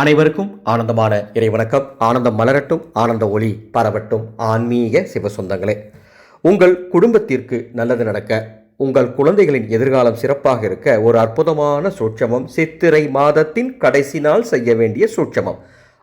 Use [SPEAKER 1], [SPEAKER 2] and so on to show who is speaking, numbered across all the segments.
[SPEAKER 1] அனைவருக்கும் ஆனந்தமான இறைவணக்கம். ஆனந்தம் மலரட்டும் ஆனந்த ஒளி பரவட்டும். ஆன்மீக சிவசொந்தங்களே உங்கள் குடும்பத்திற்கு நல்லது நடக்க உங்கள் குழந்தைகளின் எதிர்காலம் சிறப்பாக இருக்க ஒரு அற்புதமான சூட்சமம் சித்திரை மாதத்தின் கடைசி நாள் செய்ய வேண்டிய சூட்சமம்.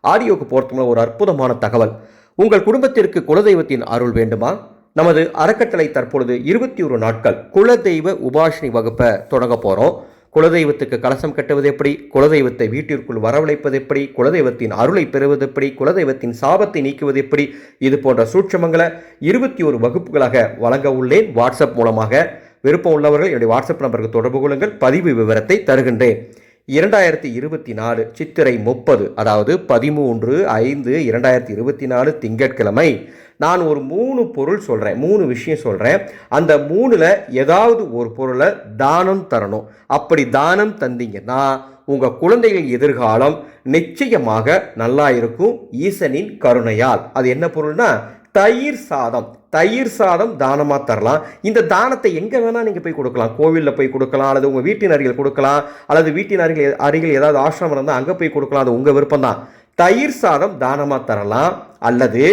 [SPEAKER 1] ஆடியோக்கு போர்த்தமான ஒரு அற்புதமான தகவல். உங்கள் குடும்பத்திற்கு குலதெய்வத்தின் அருள் வேண்டுமா? நமது அறக்கட்டளை தற்பொழுது இருபத்தி ஒரு நாட்கள் குலதெய்வ உபாஷினி வகுப்பை தொடங்க போகிறோம் குலதெய்வத்துக்கு கலசம் கட்டுவது எப்படி? குலதெய்வத்தை வீட்டிற்குள் வரவழைப்பது எப்படி? குலதெய்வத்தின் அருளை பெறுவது எப்படி? குலதெய்வத்தின் சாபத்தை நீக்குவது எப்படி? இது போன்ற சூட்சமங்களை இருபத்தி ஒரு வகுப்புகளாக வழங்க உள்ளேன் வாட்ஸ்அப் மூலமாக. விருப்பம் உள்ளவர்கள் என்னுடைய வாட்ஸ்அப் நம்பருக்கு தொடர்பு கொள்ளுங்கள். பதிவு விவரத்தை தருகின்றேன். இரண்டாயிரத்தி இருபத்தி நாலு சித்திரை முப்பது அதாவது பதிமூன்று ஐந்து இரண்டாயிரத்தி இருபத்தி நாலு திங்கட்கிழமை. நான் ஒரு மூணு பொருள் சொல்கிறேன் மூணு விஷயம் சொல்கிறேன் அந்த மூணில் ஏதாவது ஒரு பொருளை தானம் தரணும். அப்படி தானம் தந்தீங்கன்னா உங்கள் குழந்தைகள் எதிர்காலம் நிச்சயமாக நல்லா இருக்கும். ஈசனின் கருணையால். அது என்ன பொருள்னா தயிர் சாதம். தயிர் சாதம் தானமாக தரலாம். இந்த தானத்தை எங்கே வேணால் நீங்கள் போய் கொடுக்கலாம். கோவிலில் போய் கொடுக்கலாம் அல்லது உங்கள் வீட்டின் அருகில் கொடுக்கலாம் அல்லது வீட்டின் அருகில் அருகில் ஏதாவது ஆசிரமம் இருந்தால் அங்கே போய் கொடுக்கலாம். அது உங்கள் விருப்பம் தான் தயிர் சாதம் தானமாக தரலாம் அல்லது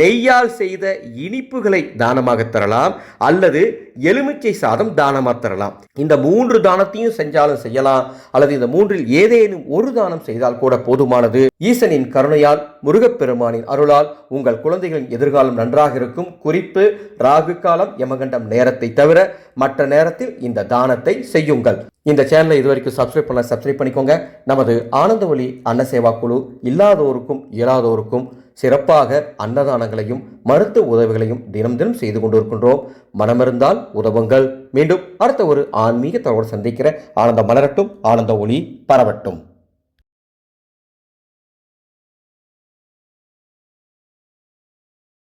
[SPEAKER 1] நெய்யால் செய்த இனிப்புகளை தானமாக தரலாம் அல்லது எலுமிச்சை சாதம் தானமாக தரலாம். இந்த மூன்று தானத்தையும் செஞ்சாலும் செய்யலாம் அல்லது இந்த மூன்றில் ஏதேனும் ஒரு தானம் செய்தால் கூட போதுமானது. ஈசனின் கருணையால் முருகப்பெருமானின் அருளால் உங்கள் குழந்தைகளின் எதிர்காலம் நன்றாக இருக்கும். குறிப்பு ராகு காலம் யமகண்டம் நேரத்தை தவிர மற்ற நேரத்தில் இந்த தானத்தை செய்யுங்கள். இந்த சேனலை இதுவரைக்கும் சப்ஸ்கிரைப் பண்ண சப்ஸ்கிரைப் பண்ணிக்கோங்க. நமது ஆனந்த ஒளி அன்னசேவா குழு இல்லாதோருக்கும் இயலாதோருக்கும் சிறப்பாக அன்னதானங்களையும் மருத்துவ உதவிகளையும் தினம் தினம் செய்து கொண்டிருக்கின்றோம். மனமிருந்தால் உதவுங்கள். மீண்டும் அடுத்த ஒரு ஆன்மீக தகவல் சந்திக்கிற ஆனந்த மலரட்டும் ஆனந்த ஒளி பரவட்டும்.